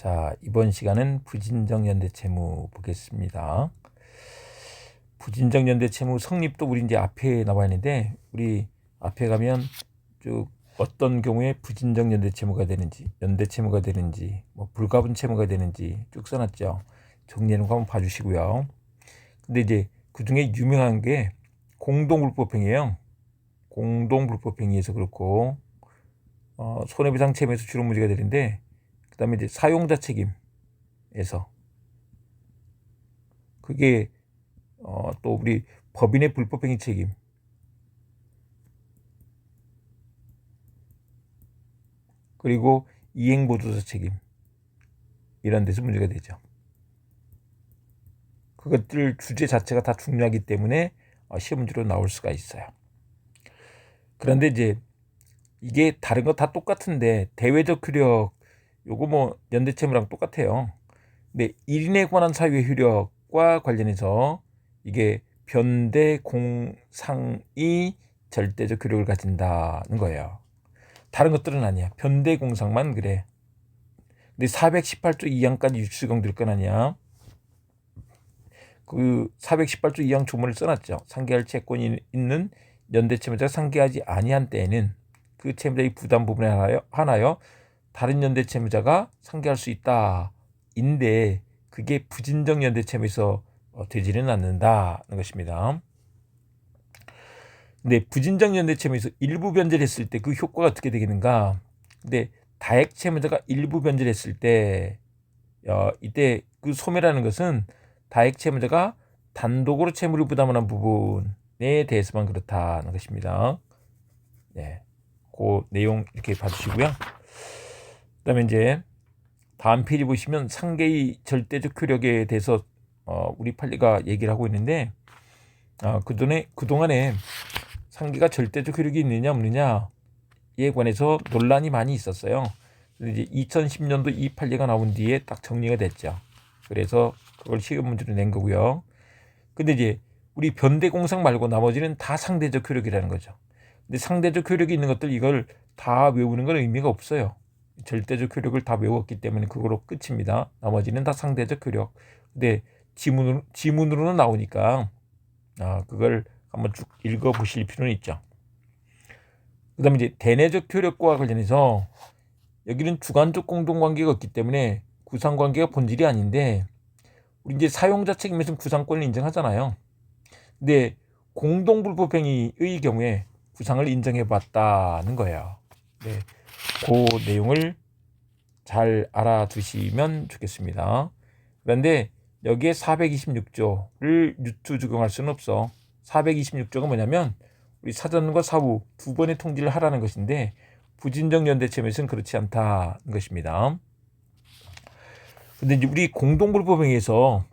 자, 이번 시간은 부진정 연대 채무 보겠습니다. 부진정 연대 채무 성립도 우리 이제 앞에 나와 있는데 우리 앞에 가면 쭉 어떤 경우에 부진정 연대 채무가 되는지, 연대 채무가 되는지, 뭐 불가분 채무가 되는지 쭉 써놨죠. 정리하는 거 한번 봐주시고요. 근데 이제 그 중에 유명한 게 공동불법행위예요. 공동불법행위에서 그렇고 어, 손해배상 채무에서 주로 문제가 되는데 그다음에 이제 사용자 책임에서 그게 어, 또 우리 법인의 불법행위 책임 그리고 이행보조사 책임 이런 데서 문제가 되죠. 그것들 주제 자체가 다 중요하기 때문에 어, 시험 문제로 나올 수가 있어요. 그런데 이제 이게 다른 거 다 똑같은데 대외적 효력 요거 뭐 연대채무랑 똑같아요. 근데 1인에 관한 사유의 효력과 관련해서 이게 변대 공상이 절대적 효력을 가진다는 거예요. 다른 것들은 아니야. 변대 공상만 그래. 근데 418조 2항까지 유추경될 건 아니야. 그 418조 2항 조문을 써놨죠. 상계할 채권이 있는 연대 채무자가 상계하지 아니한 때에는 그 채무자의 부담 부분에 하나여, 하나여 다른 연대 채무자가 상계할 수 있다. 인데 그게 부진정 연대 채무에서 어, 되지는 않는다는 것입니다. 근데 부진정 연대 채무에서 일부 변제를 했을 때 그 효과가 어떻게 되겠는가? 근데 다액 채무자가 일부 변제를 했을 때 어, 이때 그 소매라는 것은 다액 채무자가 단독으로 채무를 부담하는 부분에 대해서만 그렇다는 것입니다. 네. 그 내용 이렇게 봐주시고요. 그다음에 이제 다음 페이지 보시면 상계의 절대적 효력에 대해서 어, 우리 판리가 얘기를 하고 있는데 어, 그동안에 그동안에 상계가 절대적 효력이 있느냐 없느냐에 관해서 논란이 많이 있었어요. 이제 2010년도 이 판례가 나온 뒤에 딱 정리가 됐죠. 그래서 그걸 시험 문제로 낸 거고요. 근데 이제 우리 변대공상 말고 나머지는 다 상대적 효력이라는 거죠. 근데 상대적 효력이 있는 것들 이걸 다 외우는 건 의미가 없어요. 절대적 효력을 다 외웠기 때문에 그거로 끝입니다. 나머지는 다 상대적 효력. 근데 지문으로, 지문으로는 나오니까 아, 그걸 한번 쭉 읽어 보실 필요는 있죠. 그 다음에 이제 대내적 효력과 관련해서 여기는 주관적 공동관계가 없기 때문에 구상관계가 본질이 아닌데 우리 이제 사용자 책임에서는 구상권을 인정하잖아요. 근데 공동불법행위의 경우에 구상을 인정해 봤다는 거예요. 네. 그 내용을 잘 알아두시면 좋겠습니다. 그런데 여기에 426조를 유추 적용할 수는 없어. 426조가 뭐냐면 우리 사전과 사후 두 번의 통지를 하라는 것인데 부진정 연대체에서는 그렇지 않다는 것입니다. 근데 이제 우리 공동불법행위에서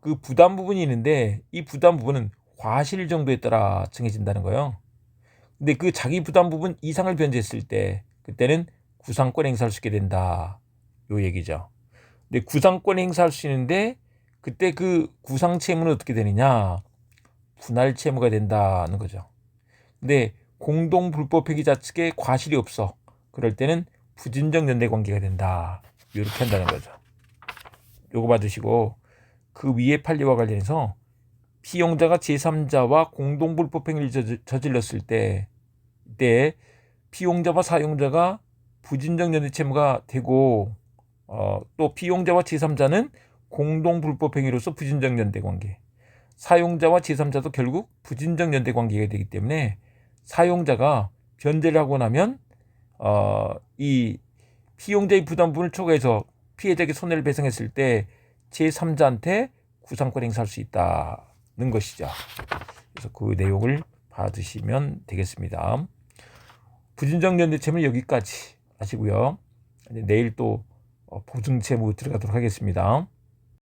그 부담 부분이 있는데 이 부담 부분은 과실 정도에 따라 정해진다는 거예요. 근데 그 자기 부담 부분 이상을 변제했을 때 그때는 구상권 행사할 수 있게 된다. 요 얘기죠. 근데 구상권 행사할 수 있는데 그때 그 구상 채무는 어떻게 되느냐? 분할 채무가 된다는 거죠. 근데 공동 불법 회계 자 측에 과실이 없어. 그럴 때는 부진정 연대 관계가 된다. 이렇게 한다는 거죠. 요거 봐주시고 그 위에 판례와 관련해서 피용자가 제3자와 공동 불법 행위를 저질렀을 때 이때 피용자와 사용자가 부진정 연대 채무가 되고 어, 또 피용자와 제3자는 공동 불법 행위로서 부진정 연대 관계. 사용자와 제3자도 결국 부진정 연대 관계가 되기 때문에 사용자가 변제를 하고 나면 어, 이 피용자의 부담 분을 초과해서 피해자에게 손해를 배상했을 때 제3자한테 구상권 행사할 수 있다는 것이죠. 그래서 그 내용을 봐두시면 되겠습니다. 부진정 연대채무는 여기까지 하시고요. 내일 또 어, 보증채무 들어가도록 하겠습니다.